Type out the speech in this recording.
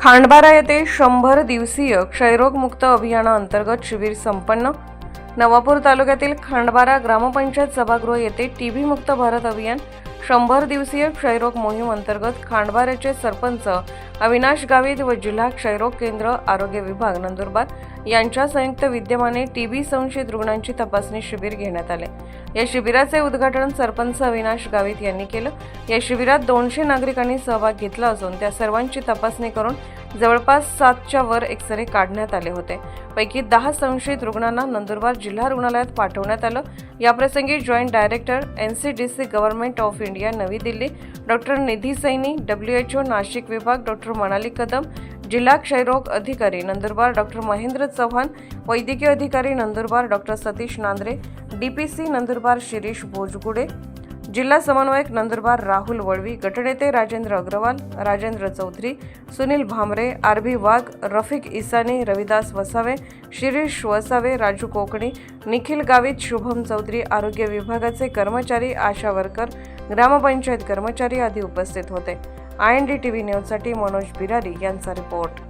खांडबारा येथे शंभर दिवसीय क्षयरोगमुक्त अभियानाअंतर्गत शिबिर संपन्न. नवापूर तालुक्यातील खांडबारा ग्रामपंचायत सभागृह येथे टीबी मुक्त भारत अभियान शंभर दिवसीय क्षयरोग मोहीम अंतर्गत खांडबाऱ्याचे सरपंच अविनाश गावित व जिल्हा क्षयरोग केंद्र आरोग्य विभाग नंदुरबार यांच्या संयुक्त विद्यमाने टीबी संशयित रुग्णांची तपासणी शिबिर घेण्यात आले. या शिबिराचे उद्घाटन सरपंच अविनाश गावित यांनी केलं. या शिबिरात दोनशे नागरिकांनी सहभाग घेतला असून त्या सर्वांची तपासणी करून जवळपास सातच्या वर एक्सरे काढण्यात आले होते. पैकी दहा संशयित रुग्णांना नंदुरबार जिल्हा रुग्णालयात पाठवण्यात आलं. याप्रसंगी joint director N C D C government of India नवी Delhi doctor Nidhi Saini W H O Nashik विभाग डॉक्टर मनाली कदम जिल्हा क्षयरोग अधिकारी नंदुरबार डॉक्टर महेंद्र चव्हाण वैद्यकीय अधिकारी Nandurbar doctor Satish Nandre D P C Nandurbar Shirish Bhojgude जिल्हा समन्वयक नंदुरबार राहुल वळवी गटनेते राजेंद्र अग्रवाल राजेंद्र चौधरी सुनील भामरे आरबी वाघ रफिक इसानी रविदास वसावे शिरीष वसावे राजू कोकणी निखिल गावित शुभम चौधरी आरोग्य विभागाचे कर्मचारी आशा वर्कर ग्रामपंचायत कर्मचारी आदी उपस्थित होते. I N D T V न्यूजसाठी मनोज बिरारी यांचा रिपोर्ट.